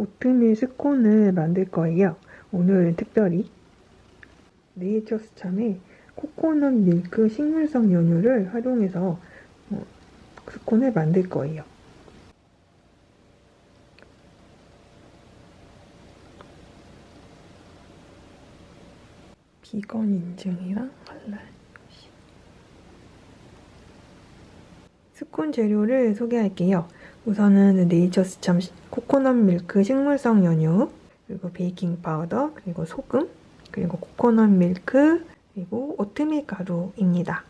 오트밀 스콘을 만들 거예요. 오늘은 특별히 네이처스 참에 코코넛 밀크 식물성 연유를 활용해서 어, 스콘을 만들 거예요. 비건 인증이랑 할랄. 스콘 재료를 소개할게요. 우선은 네이처스 참 코코넛 밀크 식물성 연유, 그리고 베이킹 파우더, 그리고 소금, 그리고 코코넛 밀크, 그리고 오트밀 가루입니다.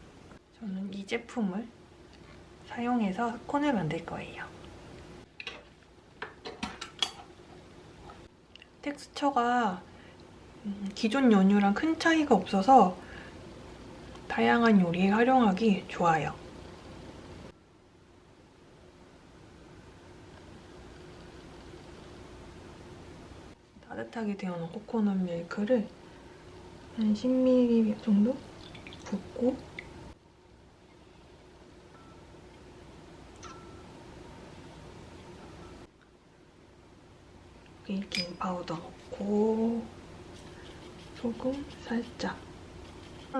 저는 이 제품을 사용해서 스콘을 만들 거예요. 텍스처가 음, 기존 연유랑 큰 차이가 없어서 다양한 요리에 활용하기 좋아요. 따뜻하게 데워놓은 코코넛 밀크를 한 10ml 정도 붓고 베이킹 파우더 넣고 소금 살짝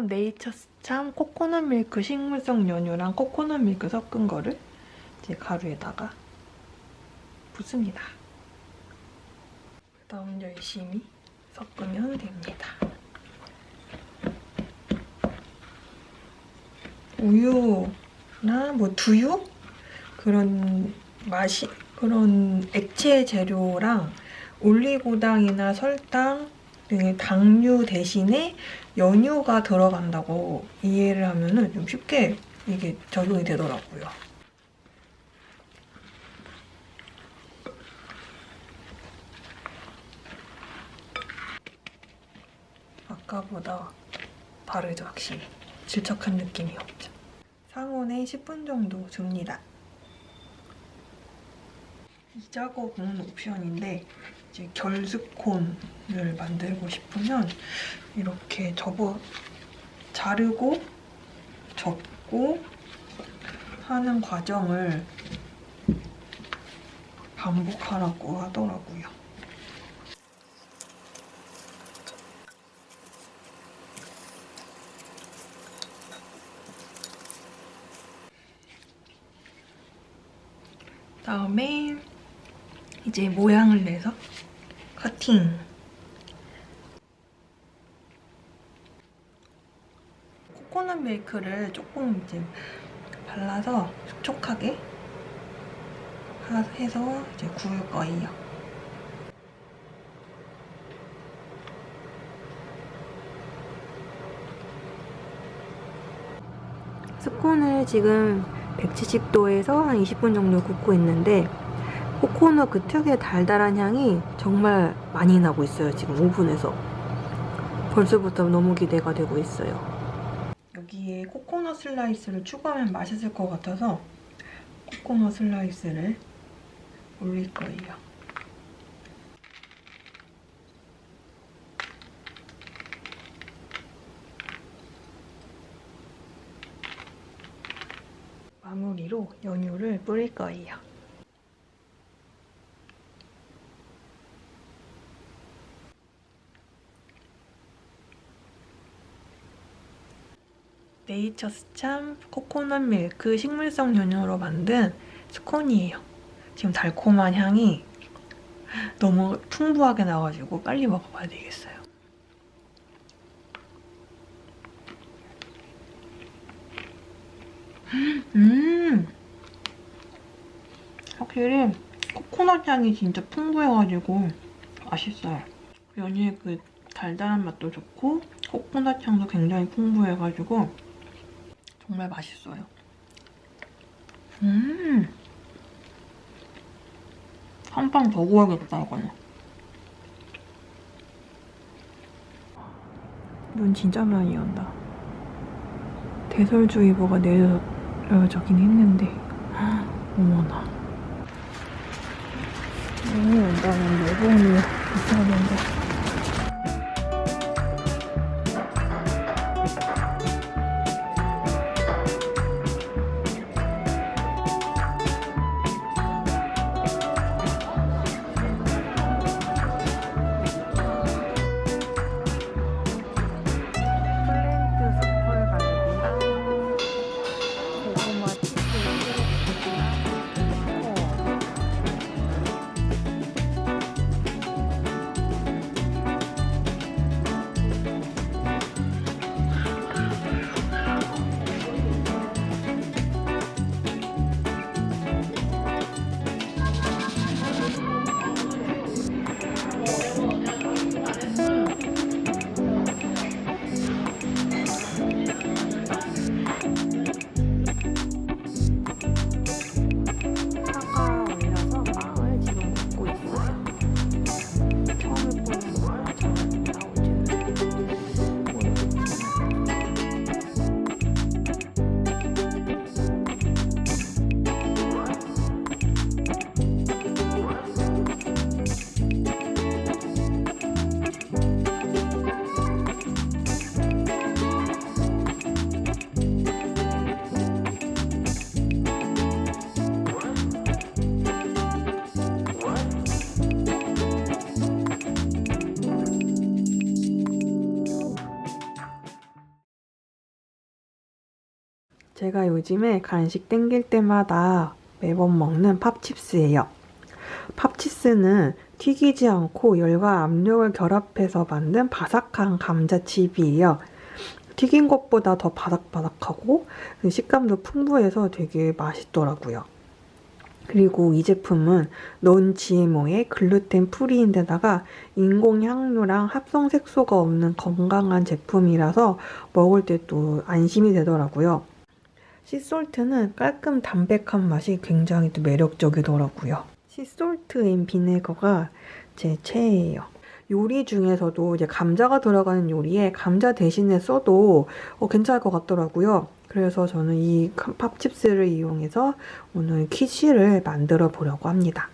네이처스 참 코코넛 밀크 식물성 연유랑 코코넛 밀크 섞은 거를 이제 가루에다가 붓습니다. 그다음 열심히 섞으면 됩니다. 우유나 뭐 두유 그런 맛이 그런 액체 재료랑 올리고당이나 설탕 등의 당류 대신에 연유가 들어간다고 이해를 하면은 좀 쉽게 이게 적용이 되더라고요. 아까보다 다르죠, 확실히. 질척한 느낌이 없죠. 상온에 10분 정도 둡니다. 이 작업은 옵션인데 이제 결스콘을 만들고 싶으면 이렇게 접어 자르고 접고 하는 과정을 반복하라고 하더라고요. 다음에 이제 모양을 내서 커팅. 코코넛 밀크를 조금 이제 발라서 촉촉하게 하- 해서 이제 구울 거예요. 스콘을 지금 170도에서 한 20분 정도 굽고 있는데 코코넛 그 특유의 달달한 향이 정말 많이 나고 있어요. 지금 오븐에서. 벌써부터 너무 기대가 되고 있어요. 여기에 코코넛 슬라이스를 추가하면 맛있을 것 같아서 코코넛 슬라이스를 올릴 거예요. 마무리로 연유를 뿌릴 거예요. 네이처스 참 코코넛 밀크 식물성 연유로 만든 스콘이에요. 지금 달콤한 향이 너무 풍부하게 나와가지고 빨리 먹어봐야 되겠어요. 음! 확실히 코코넛 향이 진짜 풍부해가지고 맛있어요. 연유의 그 달달한 맛도 좋고 코코넛 향도 굉장히 풍부해가지고 정말 맛있어요. 음! 한판더 구워야겠다, 이거는. 눈 진짜 많이 온다. 대설주의보가 내려져긴 했는데 어머나 눈이 온다면 예보는 있었는데 제가 요즘에 간식 땡길 때마다 매번 먹는 팝칩스예요. 팝칩스는 튀기지 않고 열과 압력을 결합해서 만든 바삭한 감자칩이에요. 튀긴 것보다 더 바삭바삭하고 식감도 풍부해서 되게 맛있더라고요. 그리고 이 제품은 넌 GMO의 글루텐 프리인데다가 인공 향료랑 합성 색소가 없는 건강한 제품이라서 먹을 때 또 안심이 되더라고요. 시솔트는 깔끔 담백한 맛이 굉장히 또 매력적이더라고요. 시솔트 앤 비네거가 제 최애예요. 요리 중에서도 이제 감자가 들어가는 요리에 감자 대신에 써도 어, 괜찮을 것 같더라고요. 그래서 저는 이 팝칩스를 이용해서 오늘 키시를 만들어 보려고 합니다.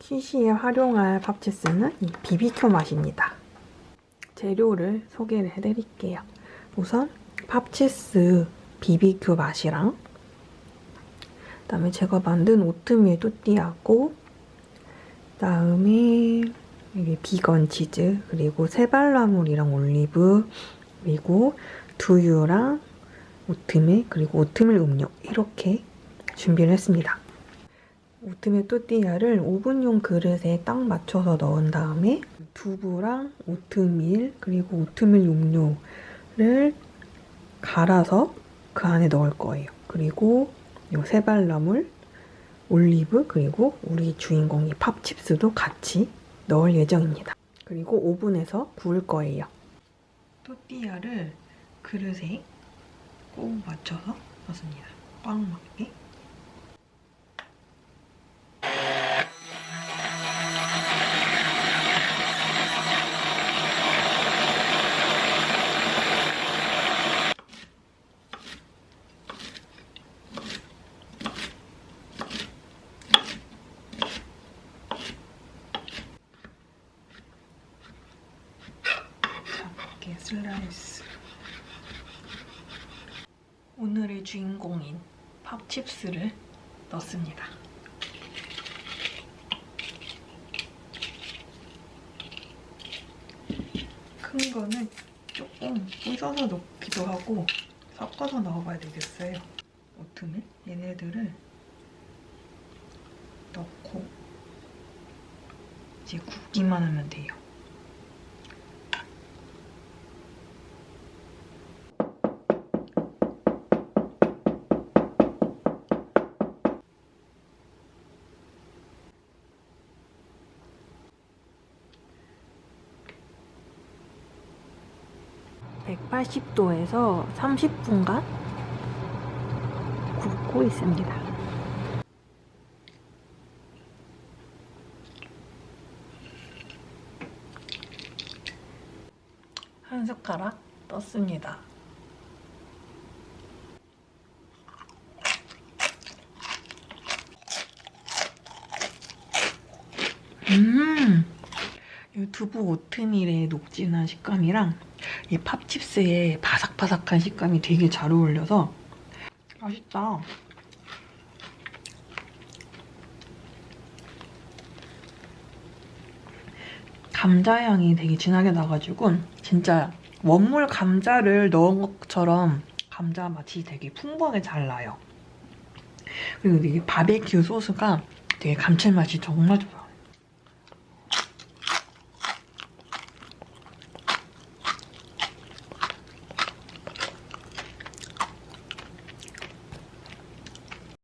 키시에 활용할 팝칩스는 이 비비큐 맛입니다. 재료를 소개를 해드릴게요. 우선 팝치스 비비큐 맛이랑 그다음에 제가 만든 오트밀 또띠아고 그다음에 이게 비건 치즈 그리고 세발나물이랑 올리브 그리고 두유랑 오트밀 그리고 오트밀 음료 이렇게 준비를 했습니다. 오트밀 또띠아를 오븐용 그릇에 딱 맞춰서 넣은 다음에 두부랑 오트밀 그리고 오트밀 음료를 갈아서 그 안에 넣을 거예요. 그리고 요 세발나물, 올리브 그리고 우리 주인공이 팝칩스도 같이 넣을 예정입니다. 그리고 오븐에서 구울 거예요. 또띠아를 그릇에 꼭 맞춰서 넣습니다. 꽉 맞게. 슬라이스. 오늘의 주인공인 팝칩스를 넣습니다. 큰 거는 조금 부숴서 넣기도 하고 섞어서 넣어봐야 되겠어요. 오트밀 얘네들을 넣고 이제 굽기만 하면 돼요. (180도에서) (30분간) 굽고 있습니다. 한 숟가락 떴습니다. 음, 이 두부 오트밀의 녹진한 식감이랑 이 팝칩스의 바삭바삭한 식감이 되게 잘 어울려서 맛있다. 감자 향이 되게 진하게 나가지고 진짜 원물 감자를 넣은 것처럼 감자 맛이 되게 풍부하게 잘 나요. 그리고 이게 바베큐 소스가 되게 감칠맛이 정말 좋아요.